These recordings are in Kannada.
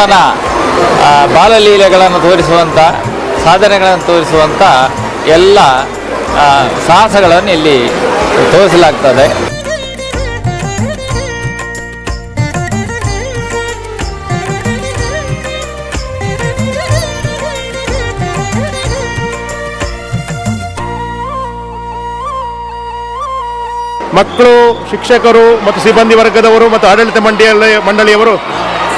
ಆ, ಬಾಲಲೀಲೆಗಳನ್ನು ತೋರಿಸುವಂಥ ಸಾಧನೆಗಳನ್ನು ತೋರಿಸುವಂಥ ಎಲ್ಲ ಸಾಹಸಗಳನ್ನು ಇಲ್ಲಿ ತೋರಿಸಲಾಗ್ತದೆ. ಮಕ್ಕಳು ಶಿಕ್ಷಕರು ಮತ್ತು ಸಿಬ್ಬಂದಿ ವರ್ಗದವರು ಮತ್ತು ಆಡಳಿತ ಮಂಡಳಿ ಮಂಡಳಿಯವರು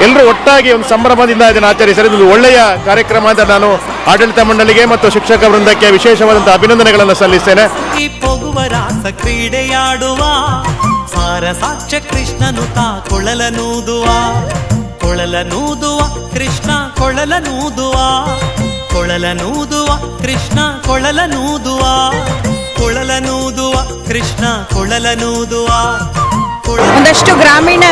ಎಲ್ಲರೂ ಒಟ್ಟಾಗಿ ಒಂದು ಸಂಭ್ರಮದಿಂದ ಇದನ್ನು ಆಚರಿಸಿದರೆ ಇದು ಒಳ್ಳೆಯ ಕಾರ್ಯಕ್ರಮ ಅಂತ ನಾನು ಆಡಳಿತ ಮಂಡಳಿಗೆ ಮತ್ತು ಶಿಕ್ಷಕ ವೃಂದಕ್ಕೆ ವಿಶೇಷವಾದಂತಹ ಅಭಿನಂದನೆಗಳನ್ನು ಸಲ್ಲಿಸ್ತೇನೆ. ಈ ಪೊಗುವ ರಾಸ ಕ್ರೀಡೆಯಾಡುವ ಸಾರ ಸಾಕ್ಷ್ಯ ಕೊಳಲ ತಾ ಕೊಳಲನೂದುವ ಕೊಳಲನೂದುವ ಕೃಷ್ಣ ಕೊಳಲನೂದುವ ಕೊಳಲನೂದುವ ಕೃಷ್ಣ ಕೊಳಲನೂದುವ ಕೊಳಲನೂದುವ ಕೃಷ್ಣ ಕೊಳಲನೂದುವ ಕೊಳಲ ಒಂದಷ್ಟು ಗ್ರಾಮೀಣ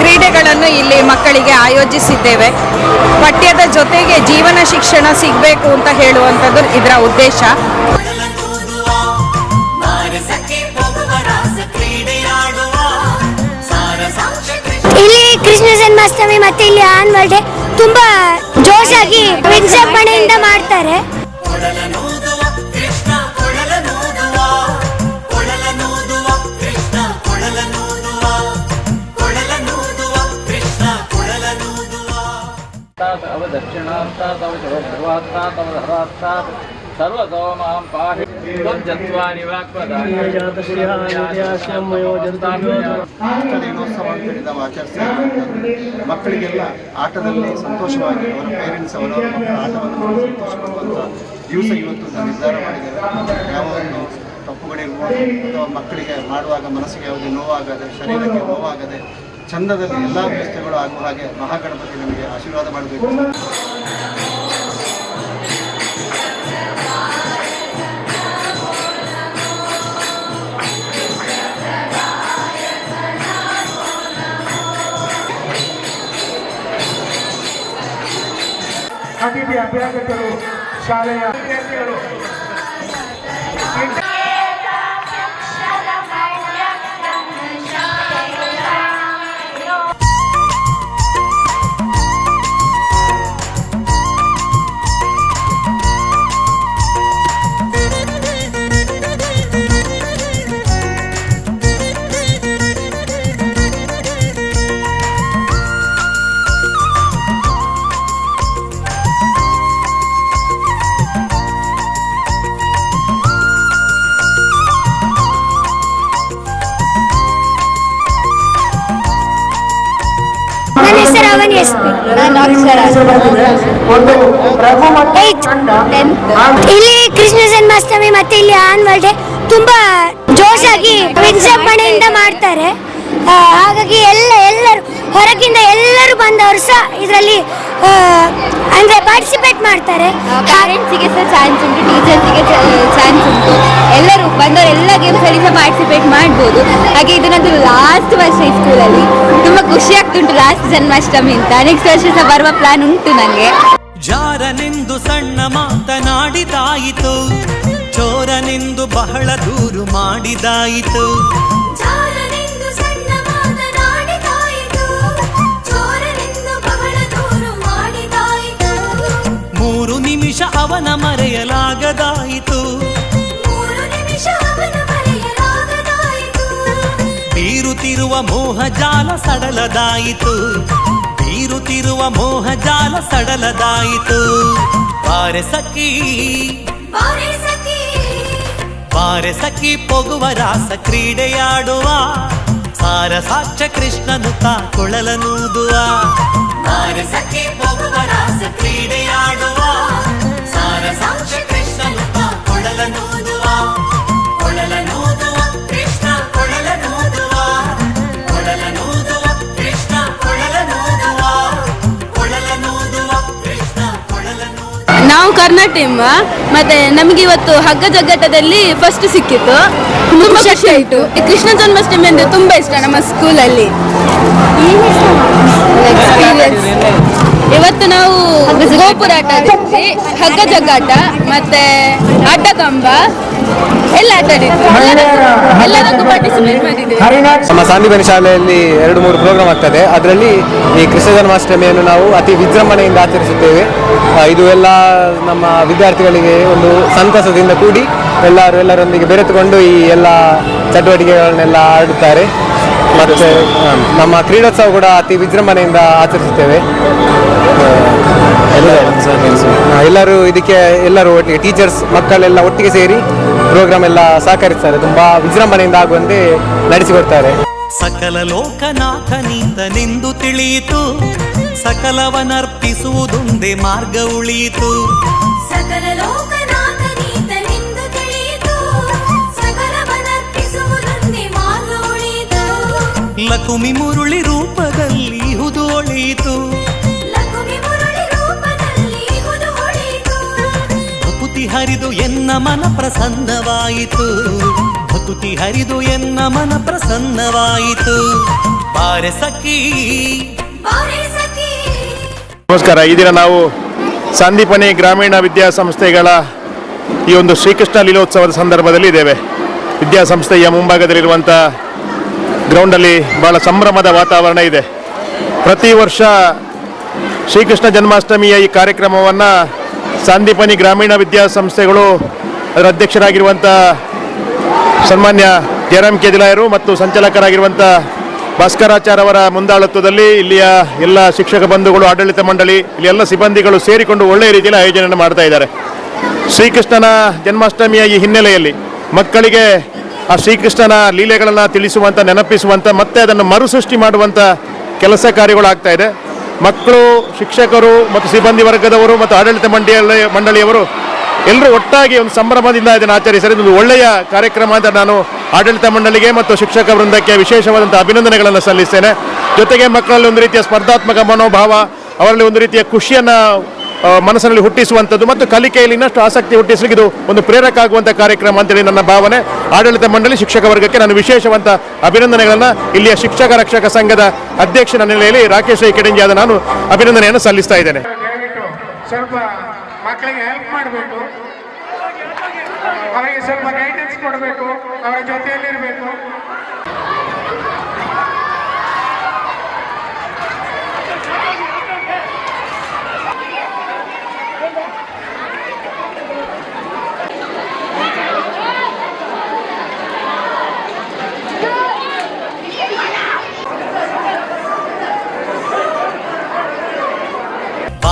ಕ್ರೀಡೆಗಳನ್ನು ಇಲ್ಲಿ ಮಕ್ಕಳಿಗೆ ಆಯೋಜಿಸಿದ್ದೇವೆ. ಪಠ್ಯದ ಜೊತೆಗೆ ಜೀವನ ಶಿಕ್ಷಣ ಸಿಗಬೇಕು ಅಂತ ಹೇಳುವಂಥದ್ದು ಇದರ ಉದ್ದೇಶ. ಇಲ್ಲಿ ಕೃಷ್ಣ ಜನ್ಮಾಷ್ಟಮಿ ಮತ್ತೆ ಇಲ್ಲಿ ಆನ್ವಲ್ ಡೇ ತುಂಬಾ ಜೋಶಾಗಿ ವಿಜೃಂಭಣೆಯಿಂದ ಮಾಡ್ತಾರೆ. ಜತ್ವಾನಿ ವಾಕ್ಪದಾನಿ ದಿನೋತ್ಸವ ಅಂತೇಳಿ ನಾವು ಆಚರಿಸ್ತಾ ಇರುವಂಥದ್ದು ಮಕ್ಕಳಿಗೆಲ್ಲ ಆಟದಲ್ಲಿ ಸಂತೋಷವಾಗಿ ಅವರ ಪೇರೆಂಟ್ಸ್ ಅವರವರ ಮಕ್ಕಳ ಆಟವನ್ನು ದಿವಸ ಇವತ್ತು ನಿರ್ಧಾರ ಮಾಡಿದ್ದೇವೆ ಯಾವ ಒಂದು ತಪ್ಪುಗಳಿರ್ಬೋದು ಅಥವಾ ಮಕ್ಕಳಿಗೆ ಮಾಡುವಾಗ ಮನಸ್ಸಿಗೆ ಯಾವುದೇ ನೋವಾಗದೆ, ಶರೀರಕ್ಕೆ ನೋವಾಗದೆ ಚಂದದಲ್ಲಿ ಎಲ್ಲ ವ್ಯವಸ್ಥೆಗಳು ಆಗುವ ಹಾಗೆ ಮಹಾಗಣಪತಿ ನಮಗೆ ಆಶೀರ್ವಾದ ಮಾಡಬೇಕು. ಅತಿಥಿ ಅಭ್ಯಾಗತರು ಶಾಲೆಯ ವಿದ್ಯಾರ್ಥಿಗಳು. ಇಲ್ಲಿ ಕೃಷ್ಣ ಜನ್ಮಾಷ್ಟಮಿ ಮತ್ತೆ ಇಲ್ಲಿ ಆನ್ವಲ್ ಡೇ ತುಂಬಾ ಜೋಶಾಗಿ ವಿಜೃಂಭಣೆಯಿಂದ ಮಾಡ್ತಾರೆ. ಹಾಗಾಗಿ ಎಲ್ಲ ಹೊರಗಿಂದ ಎಲ್ಲರೂ ಬಂದವರು ಸಹ ಇದರಲ್ಲಿ ಅಂದ್ರೆ ಪಾರ್ಟಿಸಿಪೇಟ್ ಮಾಡ್ತಾರೆ. ಪೇರೆಂಟ್ಸಿಗೆ ಸಹ ಚಾನ್ಸ್ ಉಂಟು ಟೀಚರ್ಸಿಗೆ ಚಾನ್ಸ್ ಉಂಟು. ಎಲ್ಲರೂ ಬಂದವರು ಎಲ್ಲ ಗೇಮ್ಸಲ್ಲಿ ಸಹ ಪಾರ್ಟಿಸಿಪೇಟ್ ಮಾಡ್ಬೋದು. ಹಾಗೆ ಇದು ನಂದು ಲಾಸ್ಟ್ ವರ್ಷ ಈ ಸ್ಕೂಲಲ್ಲಿ ತುಂಬ ಖುಷಿ ಆಗ್ತುಂಟು ಲಾಸ್ಟ್ ಜನ್ಮಾಷ್ಟಮಿ ಅಂತ. ನೆಕ್ಸ್ಟ್ ವರ್ಷ ಸಹ ಬರುವ ಪ್ಲಾನ್ ಉಂಟು ನನಗೆ ಜಾರನೆಂದು ಸಣ್ಣ ಮಾತನಾಡಿದಾಯಿತು. ಚೋರನೆಂದು ಬಹಳ ದೂರು ಮಾಡಿದಾಯಿತು. ಮರೆಯಲಾಗದಾಯಿತು ಬೀರುತ್ತಿರುವ ಮೋಹ ಜಾಲ ಸಡಲದಾಯಿತು. ಬೀರುತ್ತಿರುವ ಮೋಹ ಜಾಲ ಸಡಲದಾಯಿತು. ಬಾರೆ ಸಖಿ ಬಾರೆ ಸಖಿ. ಪೊಗುವ ರಾಸ ಕ್ರೀಡೆಯಾಡುವ. ಸಾರ ಸಾಕ್ಷ ಕೃಷ್ಣನು ತಾ ಕೊಳಲನೂದುವ. ಬಾರೆ ಸಖಿ ಪೊಗುವ ರಾಸ ಕ್ರೀಡೆಯಾಡುವ. ನಾವು ಕರ್ನಾಟಕ ಟೀಮ್ ಮತ್ತೆ ನಮಗೆ ಇವತ್ತು ಹಗ್ಗ ಜಗ್ಗಟದಲ್ಲಿ ಫಸ್ಟ್ ಸಿಕ್ಕಿತ್ತು. ತುಂಬ ಖುಷಿ ಆಯಿತು. ಕೃಷ್ಣ ಜನ್ಮಾಷ್ಟಮಿ ಅಂದ್ರೆ ತುಂಬಾ ಇಷ್ಟ ನಮ್ಮ ಸ್ಕೂಲಲ್ಲಿ ಎಕ್ಸ್ಪೀರಿಯನ್ಸ್ ಇವತ್ತು ನಾವು ಗೋಪುರ ಆಟ ಆಡಿದ್ವಿ. ಹಗ್ಗ ಜಗ್ಗಾಟ ಮತ್ತೆ ಆಟ ಕಂಬ. ಎಲ್ಲ ಆಟ ಆಡಿದ್ವಿ. ಎಲ್ಲದಕ್ಕೂ ಪಾರ್ಟಿಸಿಪೇಟ್ ಮಾಡಿದ್ದೇವೆ ನಮ್ಮ ಸಾಂದೀಪನಿ ಶಾಲೆಯಲ್ಲಿ ಎರಡು ಮೂರು ಪ್ರೋಗ್ರಾಮ್ ಆಗ್ತದೆ. ಅದರಲ್ಲಿ ಈ ಕೃಷ್ಣ ಜನ್ಮಾಷ್ಟಮಿಯನ್ನು ನಾವು ಅತಿ ವಿಜೃಂಭಣೆಯಿಂದ ಆಚರಿಸುತ್ತೇವೆ. ಇದು ಎಲ್ಲ ನಮ್ಮ ವಿದ್ಯಾರ್ಥಿಗಳಿಗೆ ಒಂದು ಸಂತಸದಿಂದ ಕೂಡಿ ಎಲ್ಲರೂ ಎಲ್ಲರೊಂದಿಗೆ ಬೆರೆತುಕೊಂಡು ಈ ಎಲ್ಲ ಚಟುವಟಿಕೆಗಳನ್ನೆಲ್ಲ ಆಡುತ್ತಾರೆ. ಮತ್ತು ನಮ್ಮ ಕ್ರೀಡೋತ್ಸವ ಕೂಡ ಅತಿ ವಿಜೃಂಭಣೆಯಿಂದ ಆಚರಿಸುತ್ತೇವೆ. ಎಲ್ಲರೂ ಇದಕ್ಕೆ ಎಲ್ಲರೂ ಒಟ್ಟಿಗೆ ಟೀಚರ್ಸ್ ಮಕ್ಕಳೆಲ್ಲ ಒಟ್ಟಿಗೆ ಸೇರಿ ಪ್ರೋಗ್ರಾಮ್ ಎಲ್ಲ ಸಹಕರಿಸ್ತಾರೆ. ತುಂಬಾ ವಿಜೃಂಭಣೆಯಿಂದ ಆಗುವಂತೆ ನಡೆಸಿಕೊಡ್ತಾರೆ ಸಕಲ ಲೋಕನಾಥನೀತನೆಂದು ತಿಳಿಯಿತು. ಸಕಲವನರ್ಪಿಸುವುದೊಂದೇ ಮಾರ್ಗ ಉಳಿಯಿತು. ಲಕುಮಿ ಮುರುಳಿ ರೂಪದಲ್ಲಿ ಹುದು ಹೊಳೆಯಿತು ಭಕುತಿ ಹರಿದು ಎನ್ನ ಮನ ಪ್ರಸನ್ನವಾಯಿತು. ಭಕುತಿ ಹರಿದು ಎನ್ನ ಮನ ಪ್ರಸನ್ನವಾಯಿತು. ಬಾರೆ ಸಖಿ. ನಮಸ್ಕಾರ ಈ ದಿನ ನಾವು ಸಂದೀಪನಿ ಗ್ರಾಮೀಣ ವಿದ್ಯಾಸಂಸ್ಥೆಗಳ ಈ ಒಂದು ಶ್ರೀಕೃಷ್ಣ ಲೀಲೋತ್ಸವದ ಸಂದರ್ಭದಲ್ಲಿ ಇದ್ದೇವೆ. ವಿದ್ಯಾಸಂಸ್ಥೆಯ ಮುಂಭಾಗದಲ್ಲಿರುವಂಥ ಗ್ರೌಂಡಲ್ಲಿ ಬಹಳ ಸಂಭ್ರಮದ ವಾತಾವರಣ ಇದೆ. ಪ್ರತಿ ವರ್ಷ ಶ್ರೀಕೃಷ್ಣ ಜನ್ಮಾಷ್ಟಮಿಯ ಈ ಕಾರ್ಯಕ್ರಮವನ್ನು ಸಂದೀಪನಿ ಗ್ರಾಮೀಣ ವಿದ್ಯಾಸಂಸ್ಥೆಗಳು ಅದರ ಅಧ್ಯಕ್ಷರಾಗಿರುವಂಥ ಸನ್ಮಾನ್ಯ ಜಯರಾಮ್ ಕೆದಿಲಾಯರು ಮತ್ತು ಸಂಚಾಲಕರಾಗಿರುವಂಥ ಭಾಸ್ಕರಾಚಾರ್ ಅವರ ಮುಂದಾಳತ್ವದಲ್ಲಿ ಇಲ್ಲಿಯ ಎಲ್ಲ ಶಿಕ್ಷಕ ಬಂಧುಗಳು, ಆಡಳಿತ ಮಂಡಳಿ, ಇಲ್ಲಿ ಎಲ್ಲ ಸಿಬ್ಬಂದಿಗಳು ಸೇರಿಕೊಂಡು ಒಳ್ಳೆಯ ರೀತಿಯಲ್ಲಿ ಆಯೋಜನೆಯನ್ನು ಮಾಡ್ತಾ ಇದ್ದಾರೆ. ಶ್ರೀಕೃಷ್ಣನ ಜನ್ಮಾಷ್ಟಮಿಯ ಈ ಹಿನ್ನೆಲೆಯಲ್ಲಿ ಮಕ್ಕಳಿಗೆ ಆ ಶ್ರೀಕೃಷ್ಣನ ಲೀಲೆಗಳನ್ನು ತಿಳಿಸುವಂಥ ನೆನಪಿಸುವಂಥ ಮತ್ತೆ ಅದನ್ನು ಮರುಸೃಷ್ಟಿ ಮಾಡುವಂಥ ಕೆಲಸ ಕಾರ್ಯಗಳು ಆಗ್ತಾ ಇದೆ. ಮಕ್ಕಳು, ಶಿಕ್ಷಕರು ಮತ್ತು ಸಿಬ್ಬಂದಿ ವರ್ಗದವರು ಮತ್ತು ಆಡಳಿತ ಮಂಡಳಿ ಮಂಡಳಿಯವರು ಎಲ್ಲರೂ ಒಟ್ಟಾಗಿ ಒಂದು ಸಂಭ್ರಮದಿಂದ ಇದನ್ನು ಆಚರಿಸಿದರೆ ಇದೊಂದು ಒಳ್ಳೆಯ ಕಾರ್ಯಕ್ರಮ ಅಂತ ನಾನು ಆಡಳಿತ ಮಂಡಳಿಗೆ ಮತ್ತು ಶಿಕ್ಷಕ ವೃಂದಕ್ಕೆ ವಿಶೇಷವಾದಂಥ ಅಭಿನಂದನೆಗಳನ್ನು ಸಲ್ಲಿಸ್ತೇನೆ. ಜೊತೆಗೆ ಮಕ್ಕಳಲ್ಲಿ ಒಂದು ರೀತಿಯ ಸ್ಪರ್ಧಾತ್ಮಕ ಮನೋಭಾವ, ಅವರಲ್ಲಿ ಒಂದು ರೀತಿಯ ಖುಷಿಯನ್ನು ಮನಸ್ಸಿನಲ್ಲಿ ಹುಟ್ಟಿಸುವಂಥದ್ದು ಮತ್ತು ಕಲಿಕೆಯಲ್ಲಿ ಇನ್ನಷ್ಟು ಆಸಕ್ತಿ ಹುಟ್ಟಿಸಲಿಕ್ಕೆ ಇದು ಒಂದು ಪ್ರೇರಕ ಆಗುವಂಥ ಕಾರ್ಯಕ್ರಮ ಅಂತೇಳಿ ನನ್ನ ಭಾವನೆ. ಆಡಳಿತ ಮಂಡಳಿ ಶಿಕ್ಷಕ ವರ್ಗಕ್ಕೆ ನಾನು ವಿಶೇಷವಂತ ಅಭಿನಂದನೆಗಳನ್ನು ಇಲ್ಲಿಯ ಶಿಕ್ಷಕ ರಕ್ಷಕ ಸಂಘದ ಅಧ್ಯಕ್ಷನ ನೆಲೆಯಲ್ಲಿ ರಾಕೇಶ್ ಐ ಕೆಡಂಜಿಯಾದ ನಾನು ಅಭಿನಂದನೆಯನ್ನು ಸಲ್ಲಿಸ್ತಾ ಇದ್ದೇನೆ. ಸ್ವಲ್ಪ ಮಕ್ಕಳಿಗೆ ಹೆಲ್ಪ್ ಮಾಡಬೇಕು. ಅವರಿಗೆ ಸ್ವಲ್ಪ ಗೈಡೆನ್ಸ್ ಕೊಡಬೇಕು. ಅವರ ಜೊತೆಯಲ್ಲಿರಬೇಕು.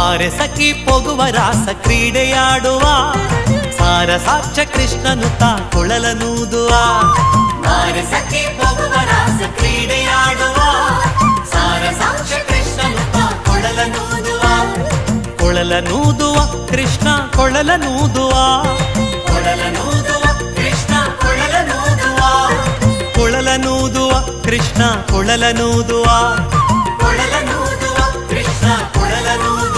ಬಾರೆ ಸಖಿ ಪೊಗುವ ರಾಸ ಕ್ರೀಡೆಯಾಡುವ. ಸಾರ ಸಾಕ್ಷ ಕೃಷ್ಣನು ತಾ ಕೊಳಲನೂದುವ. ಬಾರೆ ಸಖಿ ಪೊಗುವ ರಾಸ ಕ್ರೀಡೆಯಾಡುವ. ಸಾರ ಸಾಕ್ಷ ಕೃಷ್ಣನು ತಾ ಕೊಳಲನೂದುವ. ಕೊಳಲನೂದುವ ಕೃಷ್ಣ ಕೊಳಲನೂದುವ. ಕೊಳಲನೂದುವ ಕೃಷ್ಣ ಕೊಳಲನೂದುವ. ಕೊಳಲನೂದುವ ಕೃಷ್ಣ ಕೊಳಲನೂದುವ. ಕೊಳಲನೂದುವ ಕೃಷ್ಣ ಕೊಳಲನೂದುವ.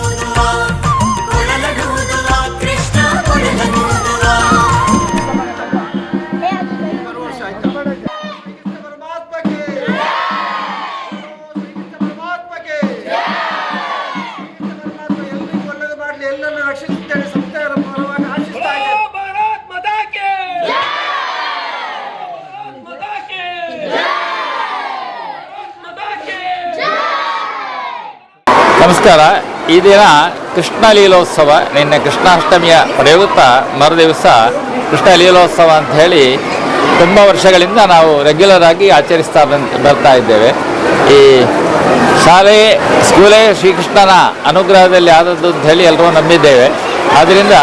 ನಮಸ್ಕಾರ. ಈ ದಿನ ಕೃಷ್ಣ ಲೀಲೋತ್ಸವ, ನಿನ್ನೆ ಕೃಷ್ಣಾಷ್ಟಮಿಯ ಪ್ರಯುಕ್ತ ಮರುದಿವಸ ಕೃಷ್ಣ ಲೀಲೋತ್ಸವ ಅಂತ ಹೇಳಿ ತುಂಬ ವರ್ಷಗಳಿಂದ ನಾವು ರೆಗ್ಯುಲರ್ ಆಗಿ ಆಚರಿಸ್ತಾ ಬರ್ತಾ ಇದ್ದೇವೆ. ಈ ಶಾಲೆ, ಸ್ಕೂಲೇ ಶ್ರೀಕೃಷ್ಣನ ಅನುಗ್ರಹದಲ್ಲಿ ಆದದ್ದು ಅಂತ ಹೇಳಿ ಎಲ್ಲರೂ ನಂಬಿದ್ದೇವೆ. ಆದ್ದರಿಂದ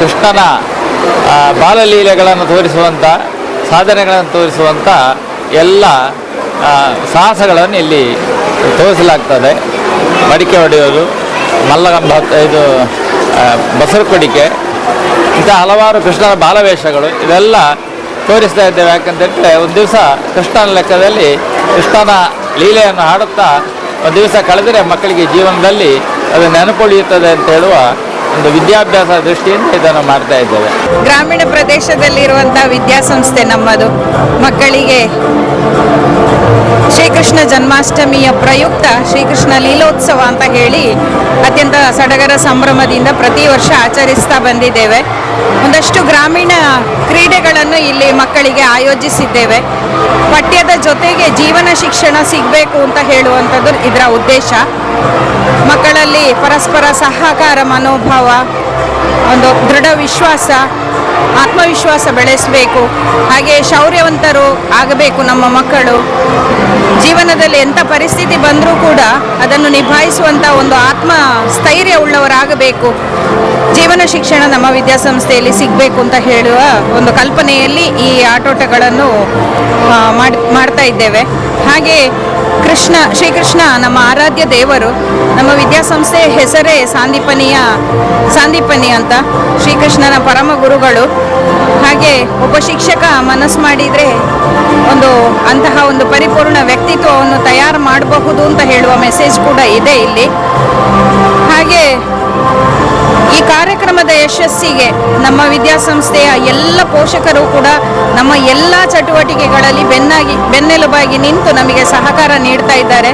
ಕೃಷ್ಣನ ಬಾಲಲೀಲೆಗಳನ್ನು ತೋರಿಸುವಂಥ ಸಾಧನೆಗಳನ್ನು ತೋರಿಸುವಂಥ ಎಲ್ಲ ಸಾಹಸಗಳನ್ನು ಇಲ್ಲಿ ತೋರಿಸಲಾಗ್ತದೆ. ಮಡಿಕೆ ಹೊಡೆಯೋದು ಮಲ್ಲಗಂಬ ಇದು ಬಸರು ಕೊಡಿಕೆ, ಇಂಥ ಹಲವಾರು ಕೃಷ್ಣನ ಬಾಲವೇಷಗಳು ಇವೆಲ್ಲ ತೋರಿಸ್ತಾ ಇದ್ದೇವೆ. ಯಾಕಂತೇಳಿದರೆ ಒಂದು ದಿವಸ ಕೃಷ್ಣನ ಲೆಕ್ಕದಲ್ಲಿ ಕೃಷ್ಣನ ಲೀಲೆಯನ್ನು ಹಾಡುತ್ತಾ ಒಂದು ದಿವಸ ಕಳೆದರೆ ಮಕ್ಕಳಿಗೆ ಜೀವನದಲ್ಲಿ ಅದು ನೆನಪುಳಿಯುತ್ತದೆ ಅಂತ ಹೇಳುವ ಒಂದು ವಿದ್ಯಾಭ್ಯಾಸ ದೃಷ್ಟಿಯಿಂದ ಇದನ್ನು ಮಾಡ್ತಾ ಇದ್ದೇವೆ. ಗ್ರಾಮೀಣ ಪ್ರದೇಶದಲ್ಲಿರುವಂಥ ವಿದ್ಯಾಸಂಸ್ಥೆ ನಮ್ಮದು. ಮಕ್ಕಳಿಗೆ ಶ್ರೀಕೃಷ್ಣ ಜನ್ಮಾಷ್ಟಮಿಯ ಪ್ರಯುಕ್ತ ಶ್ರೀಕೃಷ್ಣ ಲೀಲೋತ್ಸವ ಅಂತ ಹೇಳಿ ಅತ್ಯಂತ ಸಡಗರ ಸಂಭ್ರಮದಿಂದ ಪ್ರತಿ ವರ್ಷ ಆಚರಿಸ್ತಾ ಬಂದಿದ್ದೇವೆ. ಒಂದಷ್ಟು ಗ್ರಾಮೀಣ ಕ್ರೀಡೆಗಳನ್ನು ಇಲ್ಲಿ ಮಕ್ಕಳಿಗೆ ಆಯೋಜಿಸಿದ್ದೇವೆ. ಪಠ್ಯದ ಜೊತೆಗೆ ಜೀವನ ಶಿಕ್ಷಣ ಸಿಗಬೇಕು ಅಂತ ಹೇಳುವಂಥದ್ದು ಇದರ ಉದ್ದೇಶ. ಮಕ್ಕಳಲ್ಲಿ ಪರಸ್ಪರ ಸಹಕಾರ ಮನೋಭಾವ, ಒಂದು ದೃಢ ವಿಶ್ವಾಸ ಆತ್ಮವಿಶ್ವಾಸ ಬೆಳೆಸಬೇಕು. ಹಾಗೆ ಶೌರ್ಯವಂತರು ಆಗಬೇಕು ನಮ್ಮ ಮಕ್ಕಳು. ಜೀವನದಲ್ಲಿ ಎಂಥ ಪರಿಸ್ಥಿತಿ ಬಂದರೂ ಕೂಡ ಅದನ್ನು ನಿಭಾಯಿಸುವಂಥ ಒಂದು ಆತ್ಮ ಸ್ಥೈರ್ಯ ಉಳ್ಳವರಾಗಬೇಕು. ಜೀವನ ಶಿಕ್ಷಣ ನಮ್ಮ ವಿದ್ಯಾಸಂಸ್ಥೆಯಲ್ಲಿ ಸಿಗಬೇಕು ಅಂತ ಹೇಳುವ ಒಂದು ಕಲ್ಪನೆಯಲ್ಲಿ ಈ ಆಟೋಟಗಳನ್ನು ಮಾಡ್ತಾ ಇದ್ದೇವೆ. ಹಾಗೆ ಕೃಷ್ಣ, ಶ್ರೀಕೃಷ್ಣ, ನಮ್ಮ ಆರಾಧ್ಯ ದೇವರು, ನಮ್ಮ ವಿದ್ಯಾಸಂಸ್ಥೆಯ ಹೆಸರೇ ಸಾಂದೀಪನಿಯ, ಸಾಂದೀಪನಿ ಅಂತ ಶ್ರೀಕೃಷ್ಣನ ಪರಮ ಗುರುಗಳು. ಹಾಗೆ ಒಬ್ಬ ಶಿಕ್ಷಕ ಮನಸ್ಸು ಮಾಡಿದರೆ ಒಂದು ಅಂತಹ ಒಂದು ಪರಿಪೂರ್ಣ ವ್ಯಕ್ತಿತ್ವವನ್ನು ತಯಾರು ಮಾಡಬಹುದು ಅಂತ ಹೇಳುವ ಮೆಸೇಜ್ ಕೂಡ ಇದೆ ಇಲ್ಲಿ. ಹಾಗೆ ಕಾರ್ಯಕ್ರಮದ ಯಶಸ್ಸಿಗೆ ನಮ್ಮ ವಿದ್ಯಾಸಂಸ್ಥೆಯ ಎಲ್ಲ ಪೋಷಕರು ಕೂಡ ನಮ್ಮ ಎಲ್ಲ ಚಟುವಟಿಕೆಗಳಲ್ಲಿ ಬೆನ್ನಾಗಿ, ಬೆನ್ನೆಲುಬಾಗಿ ನಿಂತು ನಮಗೆ ಸಹಕಾರ ನೀಡ್ತಾ ಇದ್ದಾರೆ.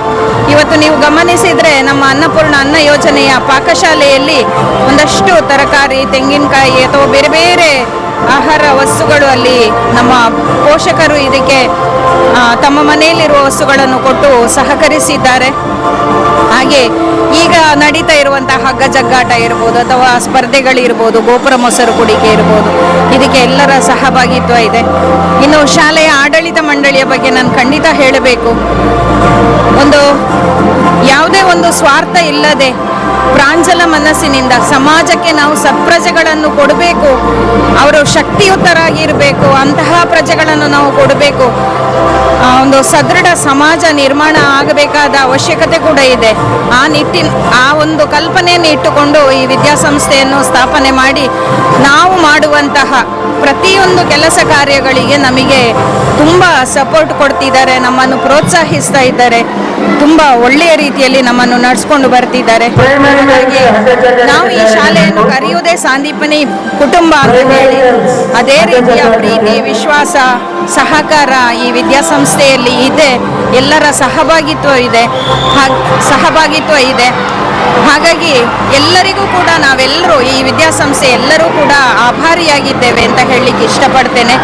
ಇವತ್ತು ನೀವು ಗಮನಿಸಿದರೆ ನಮ್ಮ ಅನ್ನಪೂರ್ಣ ಅನ್ನ ಯೋಜನೆಯ ಪಾಕಶಾಲೆಯಲ್ಲಿ ಒಂದಷ್ಟು ತರಕಾರಿ, ತೆಂಗಿನಕಾಯಿ ಅಥವಾ ಬೇರೆ ಬೇರೆ ಆಹಾರ ವಸ್ತುಗಳು ಅಲ್ಲಿ ನಮ್ಮ ಪೋಷಕರು ಇದಕ್ಕೆ ತಮ್ಮ ಮನೆಯಲ್ಲಿರುವ ವಸ್ತುಗಳನ್ನು ಕೊಟ್ಟು ಸಹಕರಿಸಿದ್ದಾರೆ. ಹಾಗೆ ಈಗ ನಡೀತಾ ಇರುವಂತಹ ಹಗ್ಗ ಜಗ್ಗಾಟ ಇರ್ಬೋದು ಅಥವಾ ಸ್ಪರ್ಧೆಗಳಿರ್ಬೋದು, ಗೋಪುರ ಮೊಸರು ಕುಡಿಕೆ ಇರ್ಬೋದು, ಇದಕ್ಕೆ ಎಲ್ಲರ ಸಹಭಾಗಿತ್ವ ಇದೆ. ಇನ್ನು ಶಾಲೆಯ ಆಡಳಿತ ಮಂಡಳಿಯ ಬಗ್ಗೆ ನಾನು ಖಂಡಿತ ಹೇಳಬೇಕು. ಒಂದು ಯಾವುದೇ ಒಂದು ಸ್ವಾರ್ಥ ಇಲ್ಲದೆ ಪ್ರಾಂಜಲ ಮನಸ್ಸಿನಿಂದ ಸಮಾಜಕ್ಕೆ ನಾವು ಸತ್ಪ್ರಜೆಗಳನ್ನು ಕೊಡಬೇಕು, ಅವರು ಶಕ್ತಿಯುತರಾಗಿರಬೇಕು, ಅಂತಹ ಪ್ರಜೆಗಳನ್ನು ನಾವು ಕೊಡಬೇಕು. ಒಂದು ಸದೃಢ ಸಮಾಜ ನಿರ್ಮಾಣ ಆಗಬೇಕಾದ ಅವಶ್ಯಕತೆ ಕೂಡ ಇದೆ. ಆ ನಿಟ್ಟಿನ, ಆ ಒಂದು ಕಲ್ಪನೆಯನ್ನು ಇಟ್ಟುಕೊಂಡು ಈ ವಿದ್ಯಾಸಂಸ್ಥೆಯನ್ನು ಸ್ಥಾಪನೆ ಮಾಡಿ ನಾವು ಮಾಡುವಂತಹ ಪ್ರತಿಯೊಂದು ಕೆಲಸ ಕಾರ್ಯಗಳಿಗೆ ನಮಗೆ ತುಂಬ ಸಪೋರ್ಟ್ ಕೊಡ್ತಿದ್ದಾರೆ, ನಮ್ಮನ್ನು ಪ್ರೋತ್ಸಾಹಿಸ್ತಾ ಇದ್ದಾರೆ. ತುಂಬ ಒಳ್ಳೆಯ ರೀತಿಯಲ್ಲಿ ನಮ್ಮನ್ನು ನಡೆಸ್ಕೊಂಡು ಬರ್ತಿದ್ದಾರೆ. ನಾವು ಈ ಶಾಲೆಯನ್ನು ಕರೆಯುವುದೇ ಸಾಂದೀಪನಿ ಕುಟುಂಬ ಅಂತ ಹೇಳಿ ಅದೇ ರೀತಿಯ ಪ್ರೀತಿ ವಿಶ್ವಾಸ ಸಹಕಾರ ಈ ವಿದ್ಯಾಸಂಸ್ಥೆಯಲ್ಲಿ ಇದೆ. ಎಲ್ಲರ ಸಹಭಾಗಿತ್ವ ಇದೆ. ಸಹಭಾಗಿತ್ವ ಇದೆ. ಹಾಗಾಗಿ ಎಲ್ಲರಿಗೂ ಕೂಡ ನಾವೆಲ್ಲರೂ ಈ ವಿದ್ಯಾಸಂಸ್ಥೆ ಎಲ್ಲರೂ ಕೂಡ ಆಭಾರಿಯಾಗಿದ್ದೇವೆ ಅಂತ ಹೇಳಲಿಕ್ಕೆ ಇಷ್ಟಪಡ್ತೇನೆ.